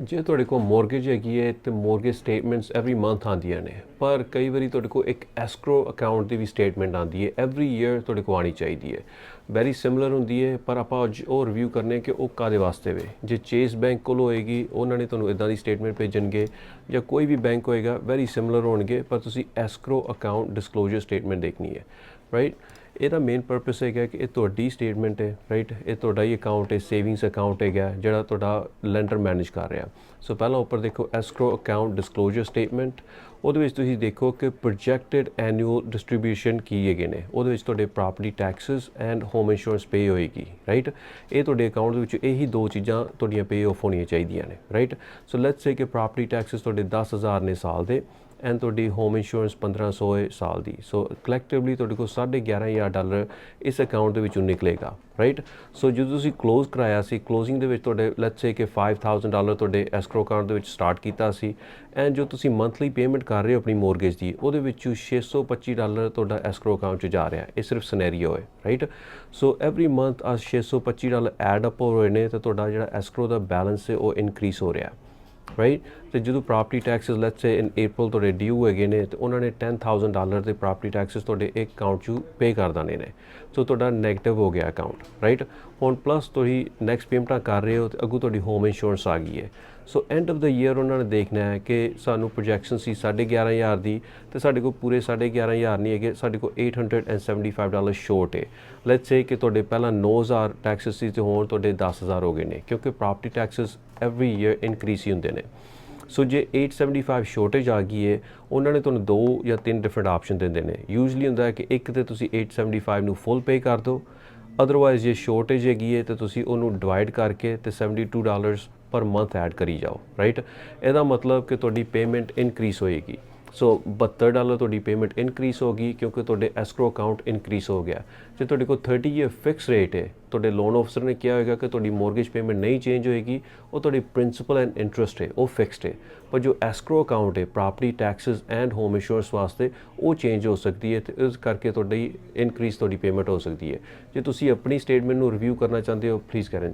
ਜੇ ਤੁਹਾਡੇ ਕੋਲ ਮੋਰਗੇਜ ਹੈਗੀ ਹੈ ਤੇ ਮੋਰਗੇਜ ਸਟੇਟਮੈਂਟਸ ਐਵਰੀ ਮੰਥ ਆਉਂਦੀਆਂ ਨੇ, ਪਰ ਕਈ ਵਾਰੀ ਤੁਹਾਡੇ ਕੋਲ ਇੱਕ ਐਸਕਰੋ ਅਕਾਊਂਟ ਦੀ ਵੀ ਸਟੇਟਮੈਂਟ ਆਉਂਦੀ ਹੈ ਐਵਰੀ ਈਅਰ ਤੁਹਾਡੇ ਕੋਲ ਆਣੀ ਚਾਹੀਦੀ ਹੈ। ਵੈਰੀ ਸਿਮਿਲਰ ਹੁੰਦੀ ਹੈ, ਪਰ ਆਪਾਂ ਅੱਜ ਉਹ ਰਿਵਿਊ ਕਰਨੇ ਕਿ ਉਹ ਕਾਦੇ ਵਾਸਤੇ ਵੇ। ਜੇ ਚੇਸ ਬੈਂਕ ਕੋਲ ਹੋਏਗੀ, ਉਹਨਾਂ ਨੇ ਤੁਹਾਨੂੰ ਇਦਾਂ ਦੀ ਸਟੇਟਮੈਂਟ ਭੇਜਣਗੇ ਜਾਂ ਕੋਈ ਵੀ ਬੈਂਕ ਹੋਏਗਾ ਵੈਰੀ ਸਿਮਿਲਰ ਹੋਣਗੇ, ਪਰ ਤੁਸੀਂ ਐਸਕਰੋ ਅਕਾਊਂਟ ਡਿਸਕਲੋਜ਼ਰ ਸਟੇਟਮੈਂਟ ਦੇਖਣੀ ਹੈ। ਰਾਈਟ ਇਹਦਾ ਮੇਨ ਪਰਪਸ ਹੈਗਾ ਕਿ ਇਹ ਤੁਹਾਡੀ ਸਟੇਟਮੈਂਟ ਹੈ ਰਾਈਟ ਇਹ ਤੁਹਾਡਾ ਹੀ ਅਕਾਊਂਟ ਹੈ ਸੇਵਿੰਗਸ ਅਕਾਊਂਟ ਹੈਗਾ, ਜਿਹੜਾ ਤੁਹਾਡਾ ਲੈਂਡਰ ਮੈਨੇਜ ਕਰ ਰਿਹਾ। ਸੋ ਪਹਿਲਾਂ ਉੱਪਰ ਦੇਖੋ ਐਸਕਰੋ ਅਕਾਊਂਟ ਡਿਸਕਲੋਜ਼ਰ ਸਟੇਟਮੈਂਟ ਉਹਦੇ ਵਿੱਚ ਤੁਸੀਂ ਦੇਖੋ ਕਿ ਪ੍ਰੋਜੈਕਟਡ ਐਨੂਅਲ ਡਿਸਟ੍ਰੀਬਿਊਸ਼ਨ ਕੀ ਹੈਗੇ ਨੇ। ਉਹਦੇ ਵਿੱਚ ਤੁਹਾਡੇ property taxes and home insurance pay ਹੋਏਗੀ ਰਾਈਟ ਇਹ ਤੁਹਾਡੇ ਅਕਾਊਂਟ ਦੇ ਵਿੱਚ ਇਹੀ ਦੋ ਚੀਜ਼ਾਂ ਤੁਹਾਡੀਆਂ ਪੇ ਆਫ ਹੋਣੀਆਂ ਚਾਹੀਦੀਆਂ ਨੇ ਰਾਈਟ ਸੋ ਲੈਟਸ ਸੇ ਕਿ ਪ੍ਰਾਪਰਟੀ ਟੈਕਸਸ ਤੁਹਾਡੇ 10000 ਨੇ ਸਾਲ ਦੇ ਐਂਡ ਤੁਹਾਡੀ ਹੋਮ ਇੰਸ਼ੋਰੈਂਸ 1500 ਹੈ ਸਾਲ ਦੀ। ਸੋ ਕਲੈਕਟਿਵਲੀ ਤੁਹਾਡੇ ਕੋਲ 11500 ਡਾਲਰ ਇਸ ਅਕਾਊਂਟ ਦੇ ਵਿੱਚੋਂ ਨਿਕਲੇਗਾ ਰਾਈਟ ਸੋ ਜਦੋਂ ਤੁਸੀਂ ক্লোਜ਼ ਕਰਾਇਆ ਸੀ ਕਲੋਜ਼ਿੰਗ ਦੇ ਵਿੱਚ ਤੁਹਾਡੇ ਲੈਟਸ ਸੇ ਕਿ 5000 ਡਾਲਰ ਤੁਹਾਡੇ ਐਸਕਰੋ ਅਕਾਊਂਟ ਦੇ ਵਿੱਚ ਸਟਾਰਟ ਕੀਤਾ ਸੀ ਐਂਡ ਜੋ ਤੁਸੀਂ ਮੰਥਲੀ ਪੇਮੈਂਟ ਕਰ ਰਹੇ ਹੋ ਆਪਣੀ ਮੋਰਗੇਜ ਦੀ, ਉਹਦੇ ਵਿੱਚੋਂ 625 ਡਾਲਰ ਤੁਹਾਡਾ ਐਸਕਰੋ ਅਕਾਊਂਟ 'ਚ ਜਾ ਰਿਹਾ ਇਹ ਸਿਰਫ ਸਿਨੈਰੀਓ ਹੈ ਰਾਈਟ ਸੋ ਐਵਰੀ ਮੰਥ ਆ 625 ਡਾਲਰ ਐਡ ਅਪ ਹੋ ਰਹੇ ਨੇ ਤੇ ਤੁਹਾਡਾ ਜਿਹੜਾ ਐਸਕਰੋ ਦਾ ਬੈਲੈਂਸ ਹੈ ਉਹ ਇਨਕਰੀਸ ਹੋ ਰਿਹਾ ਰਾਈਟ ਤੇ ਜਦੋਂ property taxes let's say in April ਤੁਹਾਡੇ ਡਿਊ ਹੈਗੇ ਨੇ, ਤੇ ਉਹਨਾਂ ਨੇ 10000 ਡਾਲਰ ਦੇ ਪ੍ਰਾਪਰਟੀ ਟੈਕਸਸ ਤੁਹਾਡੇ ਇੱਕ ਅਕਾਊਂਟ 'ਚ ਪੇ ਕਰ ਦੇਣੇ ਨੇ। ਸੋ ਤੁਹਾਡਾ 네ਗੇਟਿਵ ਹੋ ਗਿਆ ਅਕਾਊਂਟ ਰਾਈਟ ਹੁਣ ਪਲੱਸ ਤੁਸੀਂ ਨੈਕਸਟ ਪੇਮੈਂਟਾਂ ਕਰ ਰਹੇ ਹੋ ਤੇ ਅੱਗੋਂ ਤੁਹਾਡੀ ਹੋਮ ਇੰਸ਼ੋਰੈਂਸ ਆ ਗਈ ਹੈ। So end of the year ਉਹਨਾਂ ਨੇ ਦੇਖਣਾ ਹੈ ਕਿ ਸਾਨੂੰ ਪ੍ਰੋਜੈਕਸ਼ਨ ਸੀ 11500 ਦੀ ਤੇ ਸਾਡੇ ਕੋਲ ਪੂਰੇ 11500 ਨਹੀਂ ਹੈਗੇ, ਸਾਡੇ ਕੋਲ 875 ਡਾਲਰ ਸ਼ੋਰਟ ਹੈ। ਲੈਟਸ ਸੇ ਕਿ ਤੁਹਾਡੇ ਪਹਿਲਾਂ 9000 ਟੈਕਸਸ ਸੀ ਤੇ ਹੁਣ ਤੁਹਾਡੇ 10000 ਹੋ ਗਏ ਨੇ, ਕਿਉਂਕਿ property taxes every year increase ਹੀ ਹੁੰਦੇ ਨੇ। ਸੋ ਜੇ 875 ਸ਼ੋਰਟੇਜ ਆ ਗਈ ਹੈ, ਉਹਨਾਂ ਨੇ ਤੁਹਾਨੂੰ ਦੋ ਜਾਂ ਤਿੰਨ ਡਿਫਰੈਂਟ ਆਪਸ਼ਨ ਦਿੰਦੇ ਨੇ। ਯੂਜੂਲੀ ਹੁੰਦਾ ਹੈ ਕਿ ਇੱਕ ਤੇ ਤੁਸੀਂ 875 ਨੂੰ ਫੁੱਲ ਪੇ ਕਰ ਦਿਓ ਅਦਰਵਾਈਜ਼ ਜੇ ਸ਼ੋਰਟੇਜ ਹੈਗੀ ਹੈ, ਤੇ ਤੁਸੀਂ ਉਹਨੂੰ ਡਿਵਾਈਡ ਕਰਕੇ ਤੇ 72 ਡਾਲਰਸ ਪਰ ਮੰਥ ਐਡ ਕਰੀ ਜਾਓ ਰਾਈਟ ਇਹਦਾ ਮਤਲਬ ਕਿ ਤੁਹਾਡੀ ਪੇਮੈਂਟ ਇਨਕਰੀਸ ਹੋਏਗੀ। ਸੋ 72 ਡਾਲਰ ਤੁਹਾਡੀ ਪੇਮੈਂਟ ਇਨਕਰੀਸ ਹੋ ਗਈ ਕਿਉਂਕਿ ਤੁਹਾਡੇ ਐਸਕਰੋ ਅਕਾਊਂਟ ਇਨਕਰੀਸ ਹੋ ਗਿਆ। ਜੇ ਤੁਹਾਡੇ ਕੋਲ 30 ਈਅਰ ਫਿਕਸ ਰੇਟ ਹੈ, ਤੁਹਾਡੇ ਲੋਨ ਆਫਸਰ ਨੇ ਕਿਹਾ ਹੋਏਗਾ ਕਿ ਤੁਹਾਡੀ ਮੋਰਗੇਜ ਪੇਮੈਂਟ ਨਹੀਂ ਚੇਂਜ ਹੋਏਗੀ, ਉਹ ਤੁਹਾਡੀ ਪ੍ਰਿੰਸੀਪਲ ਐਂਡ ਇੰਟਰਸਟ ਹੈ, ਉਹ ਫਿਕਸਡ ਹੈ। ਪਰ ਜੋ ਐਸਕਰੋ ਅਕਾਊਂਟ ਹੈ property taxes and home insurance ਵਾਸਤੇ ਉਹ ਚੇਂਜ ਹੋ ਸਕਦੀ ਹੈ ਤੇ ਇਸ ਕਰਕੇ ਤੁਹਾਡੀ ਇਨਕਰੀਸ ਤੁਹਾਡੀ ਪੇਮੈਂਟ ਹੋ ਸਕਦੀ ਹੈ। ਜੇ ਤੁਸੀਂ ਆਪਣੀ ਸਟੇਟਮੈਂਟ ਨੂੰ ਰਿਵਿਊ ਕਰਨਾ ਚਾਹੁੰਦੇ ਹੋ ਪਲੀਜ਼ ਗੈਟ ਇਨ